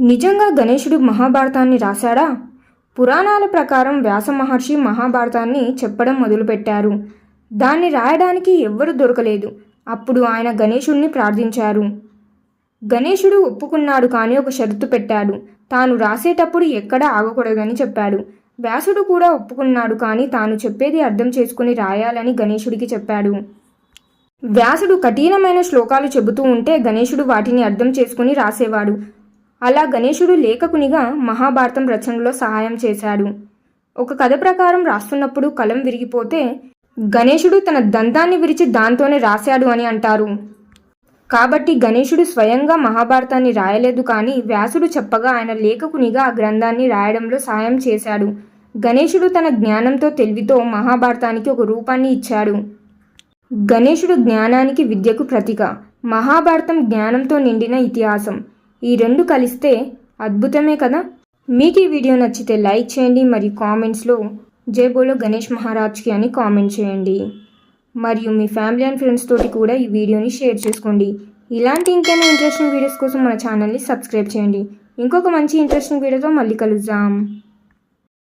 నిజంగా గణేశుడు మహాభారతాన్ని రాశాడా? పురాణాల ప్రకారం వ్యాస మహర్షి మహాభారతాన్ని చెప్పడం మొదలుపెట్టారు. దాన్ని రాయడానికి ఎవ్వరూ దొరకలేదు. అప్పుడు ఆయన గణేశుణ్ణి ప్రార్థించారు. గణేశుడు ఒప్పుకున్నాడు కానీ ఒక షరతు పెట్టాడు. తాను రాసేటప్పుడు ఎక్కడ ఆగకూడదని చెప్పాడు. వ్యాసుడు కూడా ఒప్పుకున్నాడు కానీ తాను చెప్పేది అర్థం చేసుకుని రాయాలని గణేశుడికి చెప్పాడు. వ్యాసుడు కఠినమైన శ్లోకాలు చెబుతూ ఉంటే గణేశుడు వాటిని అర్థం చేసుకుని రాసేవాడు. అలా గణేశుడు లేఖకునిగా మహాభారతం రచనలో సహాయం చేశాడు. ఒక కథ ప్రకారం రాస్తున్నప్పుడు కలం విరిగిపోతే గణేశుడు తన దంతాన్ని విరిచి దాంతోనే రాశాడు అని అంటారు. కాబట్టి గణేశుడు స్వయంగా మహాభారతాన్ని రాయలేదు కానీ వ్యాసుడు చెప్పగా ఆయన లేఖకునిగా ఆ గ్రంథాన్ని రాయడంలో సాయం చేశాడు. గణేశుడు తన జ్ఞానంతో తెలివితో మహాభారతానికి ఒక రూపాన్ని ఇచ్చాడు. గణేశుడు జ్ఞానానికి విద్యకు ప్రతిక. మహాభారతం జ్ఞానంతో నిండిన ఇతిహాసం. ఈ రెండు కలిస్తే అద్భుతమే కదా? మీకు ఈ వీడియో నచ్చితే లైక్ చేయండి మరియు కామెంట్స్లో జేబోలో గణేష్ మహారాజ్కి అని కామెంట్ చేయండి. మరియు మీ ఫ్యామిలీ అండ్ ఫ్రెండ్స్ తోటి కూడా ఈ వీడియోని షేర్ చేసుకోండి. ఇలాంటి ఇంకైనా ఇంట్రెస్టింగ్ వీడియోస్ కోసం మన ఛానల్ని సబ్స్క్రైబ్ చేయండి. ఇంకొక మంచి ఇంట్రెస్టింగ్ వీడియోతో మళ్ళీ కలుద్దాం.